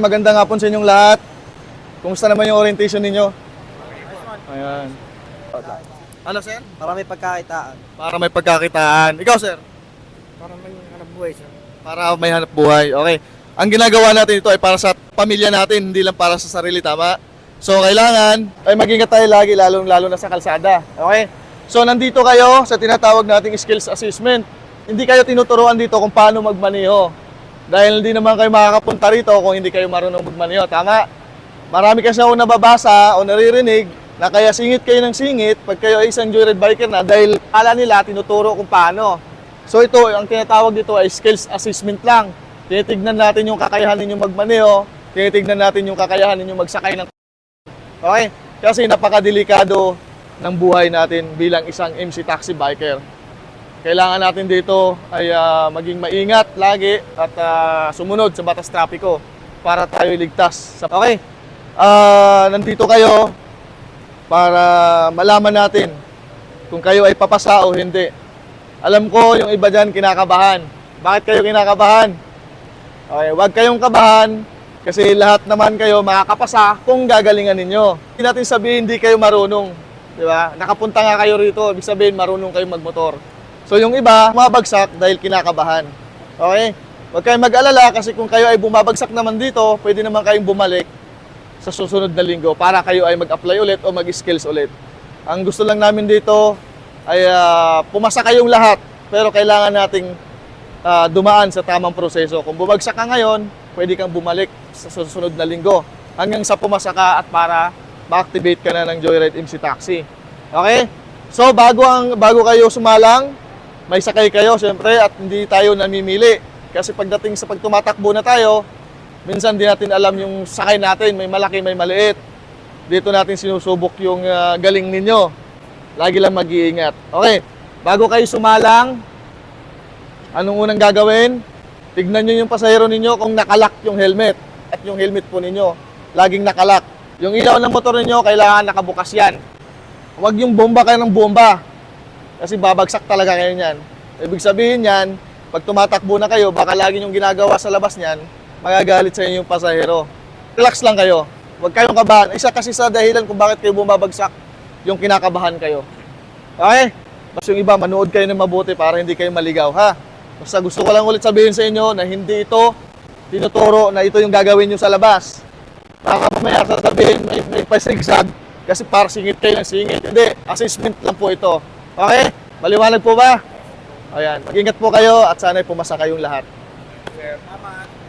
Magandang hapon sa inyong lahat. Kumusta naman yung orientation ninyo? Ayan. Ano, sir? Para may pagkakitaan. Para may pagkakitaan. Ikaw, sir? Para may hanap buhay sir. Para may hanap buhay. Okay. Ang ginagawa natin ito ay para sa pamilya natin, hindi lang para sa sarili, tama? So, kailangan ay mag-ingat tayo lagi, lalong-lalo na sa kalsada. Okay? So, nandito kayo sa tinatawag nating skills assessment. Hindi kayo tinuturuan dito kung paano magmaneho. Dahil hindi naman kayo makakapunta rito kung hindi kayo marunong magmaneho. Tama? Marami kasi ako nababasa o naririnig na kaya singit kayo ng singit pag kayo ay isang joyride biker na dahil ala nila tinuturo kung paano. So ito, ang tinatawag dito ay skills assessment lang. Tinitignan natin yung kakayahan ninyo magmaneho, tinitignan natin yung kakayahan ninyo magsakay ng Okay? Kasi napakadelikado ng buhay natin bilang isang MC taxi biker. Kailangan natin dito ay ah, maging maingat lagi at ah, sumunod sa batas trapiko para tayo ligtas. Okay? Ah, nandito kayo para malaman natin kung kayo ay papasa o hindi. Alam ko yung iba dyan kinakabahan. Bakit kayo kinakabahan? Okay, huwag kayong kabahan kasi lahat naman kayo makakapasa kung gagalingan ninyo. Hindi natin sabihin hindi kayo marunong. Di ba? Nakapunta nga kayo rito, ibig sabihin marunong kayong magmotor. So yung iba, mabagsak dahil kinakabahan. Okay? Huwag kayong mag-alala kasi kung kayo ay bumabagsak naman dito, pwede naman kayong bumalik sa susunod na linggo para kayo ay mag-apply ulit o mag-skills ulit. Ang gusto lang namin dito ay ah, pumasa kayong lahat pero kailangan nating ah, dumaan sa tamang proseso. Kung bumagsak ka ngayon, pwede kang bumalik sa susunod na linggo hanggang sa pumasa ka at para ma-activate ka na ng Joyride MC Taxi. Okay? So bago ang bago kayo sumalang, may sakay kayo syempre at hindi tayo namimili. Kasi pagdating sa pagtumatakbo na tayo, minsan di natin alam yung sakay natin, may malaki, may maliit. Dito natin sinusubok yung ah, galing ninyo. Lagi lang mag-iingat. Okay, bago kayo sumalang, anong unang gagawin? Tignan nyo yung pasahero ninyo kung nakalak yung helmet. At yung helmet po ninyo, laging nakalak. Yung ilaw ng motor ninyo, kailangan nakabukas yan. Huwag yung bomba kayo ng bomba. Kasi babagsak talaga kayo niyan. Ibig sabihin yan, pag tumatakbo na kayo, baka lagi yung ginagawa sa labas niyan, magagalit sa inyo yung pasahero. Relax lang kayo. Huwag kayong kabahan. Isa kasi sa dahilan kung bakit kayo bumabagsak, yung kinakabahan kayo. Okay? Mas yung iba, manood kayo ng mabuti para hindi kayo maligaw, ha? Basta gusto ko lang ulit sabihin sa inyo na hindi ito tinuturo na ito yung gagawin nyo sa labas. Baka mamaya sasabihin may, may pasigsag kasi para singit kayo ng singit. Hindi, assessment lang po ito. Okay? Maliwanag po ba? Ayan, mag-ingat po kayo at sana'y pumasa kayong lahat. Tama.